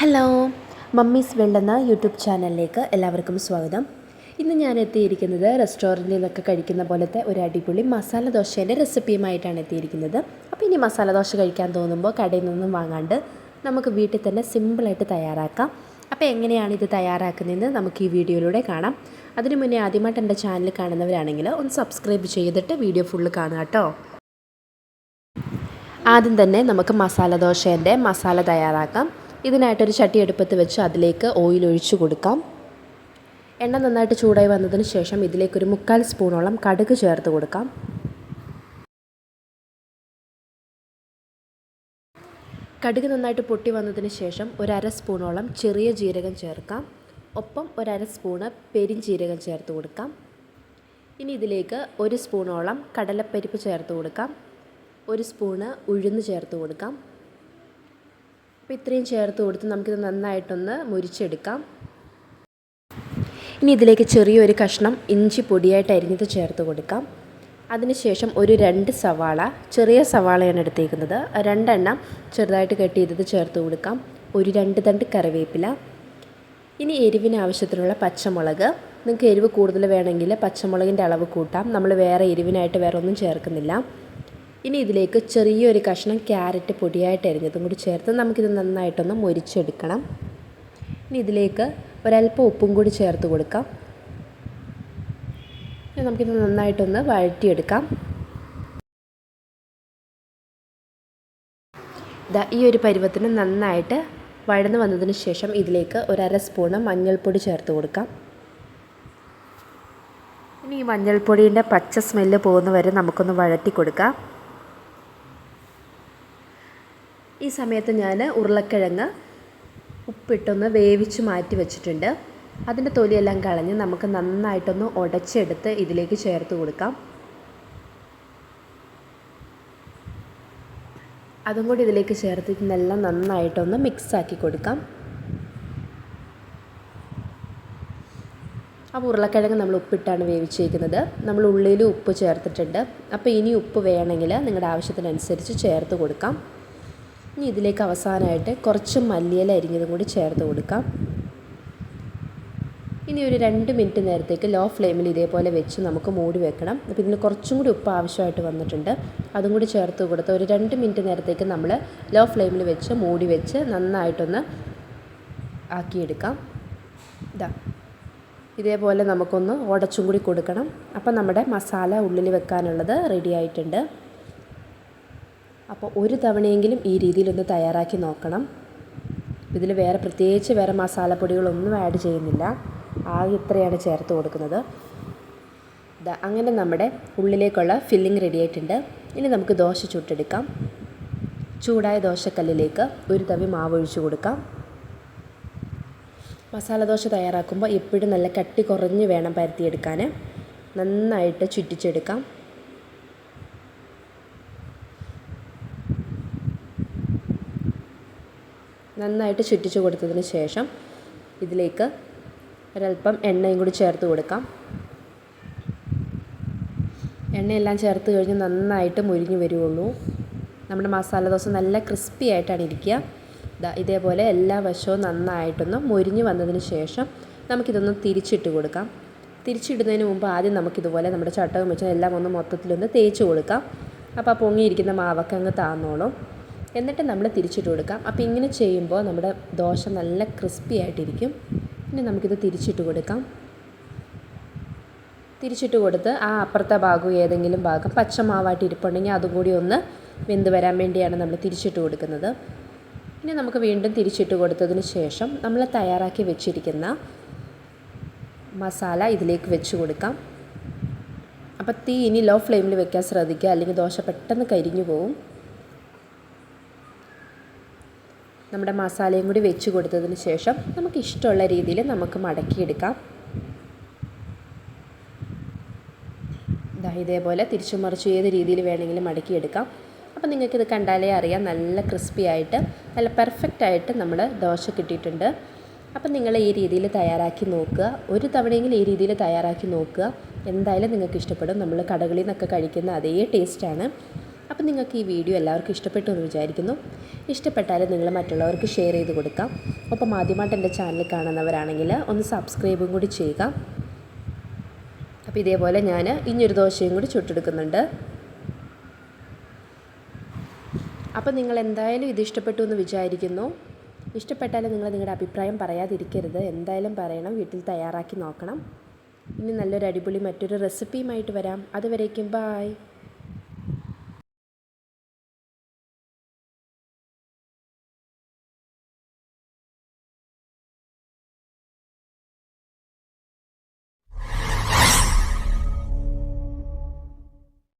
Hello mummies വെള്ളെന്ന YouTube ചാനലിലേക്ക് എല്ലാവർക്കും സ്വാഗതം. ഇന്ന് ഞാൻ എത്തിയിരിക്കുന്നത് റെസ്റ്റോറന്റിൽ നിന്നൊക്കെ കഴിക്കുന്ന പോലത്തെ ഒരു അടിപൊളി മസാല ദോശേന്റെ റെസിപ്പിയുമായിട്ടാണ് എത്തിയിരിക്കുന്നത്. അപ്പോൾ ഇനി മസാല ദോശ കഴിക്കാൻ തോന്നുമ്പോൾ കടയിൽ നിന്നും വാങ്ങാണ്ട് നമുക്ക് വീട്ടിൽ തന്നെ സിമ്പിളായിട്ട് തയ്യാറാക്കാം. അപ്പോൾ എങ്ങനെയാണ് ഇത് തയ്യാറാക്കുന്നതെന്ന് നമുക്ക് ഈ വീഡിയോയിലൂടെ കാണാം. അതിനു മുന്നേ ആദ്യമായിട്ട് എന്റെ ചാനൽ കാണുന്നവരാണെങ്കിൽ ഒന്ന് സബ്സ്ക്രൈബ് ചെയ്തിട്ട് വീഡിയോ ഫുള്ള് കാണുക കേട്ടോ. ആദ്യം തന്നെ നമുക്ക് മസാല ദോശേന്റെ മസാല തയ്യാറാക്കാം. ഇതിനായിട്ടൊരു ചട്ടി എടുപ്പത്ത് വെച്ച് അതിലേക്ക് ഓയിൽ ഒഴിച്ചു കൊടുക്കാം. എണ്ണ നന്നായിട്ട് ചൂടായി വന്നതിന് ശേഷം ഇതിലേക്കൊരു മുക്കാൽ സ്പൂണോളം കടുക് ചേർത്ത് കൊടുക്കാം. കടുക് നന്നായിട്ട് പൊട്ടി വന്നതിന് ശേഷം ഒരര സ്പൂണോളം ചെറിയ ജീരകം ചേർക്കാം. ഒപ്പം ഒരര സ്പൂണ് പെരിഞ്ജീരകം ചേർത്ത് കൊടുക്കാം. ഇനി ഇതിലേക്ക് ഒരു സ്പൂണോളം കടലപ്പരിപ്പ് ചേർത്ത് കൊടുക്കാം. ഒരു സ്പൂണ് ഉഴുന്ന് ചേർത്ത് കൊടുക്കാം. അപ്പോൾ ഇത്രയും ചേർത്ത് കൊടുത്ത് നമുക്കിത് നന്നായിട്ടൊന്ന് മുരിച്ചെടുക്കാം. ഇനി ഇതിലേക്ക് ചെറിയൊരു കഷ്ണം ഇഞ്ചി പൊടിയായിട്ട് അരിഞ്ഞത് ചേർത്ത് കൊടുക്കാം. അതിനുശേഷം ഒരു രണ്ട് സവാള ചെറിയ സവാളയാണ് എടുത്തേക്കുന്നത്. രണ്ടെണ്ണം ചെറുതായിട്ട് കട്ട് ചെയ്തത് ചേർത്ത് കൊടുക്കാം. ഒരു രണ്ട് തണ്ട് കറിവേപ്പില. ഇനി എരിവിന് ആവശ്യത്തിനുള്ള പച്ചമുളക്. നിങ്ങൾക്ക് എരിവ് കൂടുതൽ വേണമെങ്കിൽ പച്ചമുളകിന്റെ അളവ് കൂട്ടാം. നമ്മൾ വേറെ എരിവിനായിട്ട് വേറെ ഒന്നും ചേർക്കുന്നില്ല. ഇനി ഇതിലേക്ക് ചെറിയൊരു കഷ്ണം ക്യാരറ്റ് പൊടിയായിട്ട് അരിഞ്ഞതും കൂടി ചേർത്ത് നമുക്കിത് നന്നായിട്ടൊന്ന് മൊരിച്ചെടുക്കണം. ഇനി ഇതിലേക്ക് ഒരല്പം ഉപ്പും കൂടി ചേർത്ത് കൊടുക്കാം. ഇനി നമുക്കിത് നന്നായിട്ടൊന്ന് വഴറ്റിയെടുക്കാം. ഇതാ ഈ ഒരു പരുവത്തിന് നന്നായിട്ട് വഴന്ന് വന്നതിന് ശേഷം ഇതിലേക്ക് ഒരര സ്പൂണ് മഞ്ഞൾപ്പൊടി ചേർത്ത് കൊടുക്കാം. ഇനി ഈ മഞ്ഞൾപ്പൊടിയുടെ പച്ച സ്മെല്ല് പോകുന്നവരെ നമുക്കൊന്ന് വഴറ്റി കൊടുക്കാം. ഈ സമയത്ത് ഞാൻ ഉരുളക്കിഴങ്ങ് ഉപ്പിട്ടൊന്ന് വേവിച്ച് മാറ്റി വെച്ചിട്ടുണ്ട്. അതിന്റെ തൊലിയെല്ലാം കളഞ്ഞ് നമുക്ക് നന്നായിട്ടൊന്ന് ഉടച്ചെടുത്ത് ഇതിലേക്ക് ചേർത്ത് കൊടുക്കാം. അതും കൂടി ഇതിലേക്ക് ചേർത്ത് ഇതെല്ലാം നന്നായിട്ടൊന്ന് മിക്സാക്കി കൊടുക്കാം. അപ്പോൾ ഉരുളക്കിഴങ്ങ് നമ്മൾ ഉപ്പിട്ടാണ് വേവിച്ചേക്കുന്നത്. നമ്മൾ ഉള്ളിൽ ഉപ്പ് ചേർത്തിട്ടുണ്ട്. അപ്പോൾ ഇനി ഉപ്പ് വേണമെങ്കിൽ നിങ്ങളുടെ ആവശ്യത്തിനനുസരിച്ച് ചേർത്ത് കൊടുക്കാം. ഇനി ഇതിലേക്ക് അവസാനമായിട്ട് കുറച്ച് മല്ലിയില അരിഞ്ഞതും കൂടി ചേർത്ത് കൊടുക്കാം. ഇനി ഒരു രണ്ട് മിനിറ്റ് നേരത്തേക്ക് ലോ ഫ്ലെയിമിൽ ഇതേപോലെ വെച്ച് നമുക്ക് മൂടി വെക്കണം. അപ്പോൾ ഇതിന് കുറച്ചും കൂടി ഉപ്പ് ആവശ്യമായിട്ട് വന്നിട്ടുണ്ട്. അതും കൂടി ചേർത്ത് കൊടുത്ത് ഒരു രണ്ട് മിനിറ്റ് നേരത്തേക്ക് നമ്മൾ ലോ ഫ്ലെയിമിൽ വെച്ച് മൂടി വെച്ച് നന്നായിട്ടൊന്ന് ആക്കിയെടുക്കാം. ഇതാ ഇതേപോലെ നമുക്കൊന്ന് ഉടച്ചും കൂടി കൊടുക്കണം. അപ്പം നമ്മുടെ മസാല ഉള്ളിൽ വെക്കാനുള്ളത് റെഡി ആയിട്ടുണ്ട്. അപ്പോൾ ഒരു തവണയെങ്കിലും ഈ രീതിയിലൊന്ന് തയ്യാറാക്കി നോക്കണം. ഇതിൽ വേറെ പ്രത്യേകിച്ച് വേറെ മസാലപ്പൊടികളൊന്നും ആഡ് ചെയ്യുന്നില്ല. ആകെ ഇത്രയാണ് ചേർത്ത് കൊടുക്കുന്നത്. അങ്ങനെ നമ്മുടെ ഉള്ളിലേക്കുള്ള ഫില്ലിംഗ് റെഡി ആയിട്ടുണ്ട്. ഇനി നമുക്ക് ദോശ ചുട്ടെടുക്കാം. ചൂടായ ദോശക്കല്ലിലേക്ക് ഒരു തവി മാവ് ഒഴിച്ചു കൊടുക്കാം. മസാല ദോശ തയ്യാറാക്കുമ്പോൾ എപ്പോഴും നല്ല കട്ടി കുറഞ്ഞ് വേണം പരത്തിയെടുക്കാൻ നന്നായിട്ട് ചുറ്റിച്ചെടുക്കാം. നന്നായിട്ട് ചുറ്റിച്ച് കൊടുത്തതിന് ശേഷം ഇതിലേക്ക് ഒരല്പം എണ്ണയും കൂടി ചേർത്ത് കൊടുക്കാം. എണ്ണയെല്ലാം ചേർത്ത് കഴിഞ്ഞ് നന്നായിട്ട് മുരിഞ്ഞ് വരുള്ളൂ നമ്മുടെ മസാല ദോശ നല്ല ക്രിസ്പി ആയിട്ടാണ് ഇരിക്കുക. ഇതേപോലെ എല്ലാ വശവും നന്നായിട്ടൊന്ന് മുരിഞ്ഞ് വന്നതിന് ശേഷം നമുക്കിതൊന്ന് തിരിച്ചിട്ട് കൊടുക്കാം. തിരിച്ചിടുന്നതിന് മുമ്പ് ആദ്യം നമുക്കിതുപോലെ നമ്മുടെ ചട്ടകം വെച്ച് എല്ലാം ഒന്ന് മൊത്തത്തിലൊന്ന് തേച്ച് കൊടുക്കാം. അപ്പോൾ ആ പൊങ്ങിയിരിക്കുന്ന മാവൊക്കെ അങ്ങ് താന്നോളും. എന്നിട്ട് നമ്മൾ തിരിച്ചിട്ട് കൊടുക്കാം. അപ്പോൾ ഇങ്ങനെ ചെയ്യുമ്പോൾ നമ്മുടെ ദോശ നല്ല ക്രിസ്പി ആയിട്ടിരിക്കും. ഇനി നമുക്കിത് തിരിച്ചിട്ട് കൊടുക്കാം. തിരിച്ചിട്ട് കൊടുത്ത് ആ അപ്പുറത്തെ ഭാഗവും ഏതെങ്കിലും ഭാഗം പച്ചമാവായിട്ട് ഇരിപ്പുണ്ടെങ്കിൽ അതും കൂടി ഒന്ന് വെന്ത് വരാൻ വേണ്ടിയാണ് നമ്മൾ തിരിച്ചിട്ട് കൊടുക്കുന്നത്. ഇനി നമുക്ക് വീണ്ടും തിരിച്ചിട്ട് കൊടുത്തതിന് ശേഷം നമ്മൾ തയ്യാറാക്കി വെച്ചിരിക്കുന്ന മസാല ഇതിലേക്ക് വെച്ച് കൊടുക്കാം. അപ്പോൾ തീ ഇനി ലോ ഫ്ലെയിമിൽ വെക്കാൻ ശ്രദ്ധിക്കുക. അല്ലെങ്കിൽ ദോശ പെട്ടെന്ന് കരിഞ്ഞു പോവും. നമ്മുടെ മസാലയും കൂടി വെച്ച് കൊടുത്തതിന് ശേഷം നമുക്ക് ഇഷ്ടമുള്ള രീതിയിൽ നമുക്ക് മടക്കിയെടുക്കാം. ഇതാ ഇതേപോലെ തിരിച്ചു മറിച്ച് ഏത് രീതിയിൽ വേണമെങ്കിലും മടക്കിയെടുക്കാം. അപ്പോൾ നിങ്ങൾക്കിത് കണ്ടാലേ അറിയാം നല്ല ക്രിസ്പി ആയിട്ട് നല്ല പെർഫെക്റ്റ് ആയിട്ട് നമ്മൾ ദോശ കിട്ടിയിട്ടുണ്ട്. അപ്പം നിങ്ങൾ ഈ രീതിയിൽ തയ്യാറാക്കി നോക്കുക. ഒരു തവണയെങ്കിലും ഈ രീതിയിൽ തയ്യാറാക്കി നോക്കുക. എന്തായാലും നിങ്ങൾക്ക് ഇഷ്ടപ്പെടും നമ്മൾ കടകളിൽ നിന്നൊക്കെ കഴിക്കുന്ന അതേ ടേസ്റ്റാണ് അപ്പോൾ നിങ്ങൾക്ക് ഈ വീഡിയോ എല്ലാവർക്കും ഇഷ്ടപ്പെട്ടു എന്ന് വിചാരിക്കുന്നു. ഇഷ്ടപ്പെട്ടാൽ നിങ്ങൾ മറ്റുള്ളവർക്ക് ഷെയർ ചെയ്ത് കൊടുക്കാം. ഒപ്പം ആദ്യമായിട്ട് എന്റെ ചാനൽ കാണുന്നവരാണെങ്കിൽ ഒന്ന് സബ്സ്ക്രൈബും കൂടി ചെയ്യുക. അപ്പോൾ ഇതേപോലെ ഞാൻ ഇനിയൊരു ദോശയും കൂടി ചുട്ടെടുക്കുന്നുണ്ട്. അപ്പോൾ നിങ്ങൾ എന്തായാലും ഇത് ഇഷ്ടപ്പെട്ടു എന്ന് വിചാരിക്കുന്നു. ഇഷ്ടപ്പെട്ടാൽ നിങ്ങൾ നിങ്ങളുടെ അഭിപ്രായം പറയാതിരിക്കരുത്. എന്തായാലും പറയണം വീട്ടിൽ തയ്യാറാക്കി നോക്കണം. ഇനി നല്ലൊരു അടിപൊളി മറ്റൊരു റെസിപ്പിയുമായിട്ട് വരാം. അതുവരേക്കും ബായ്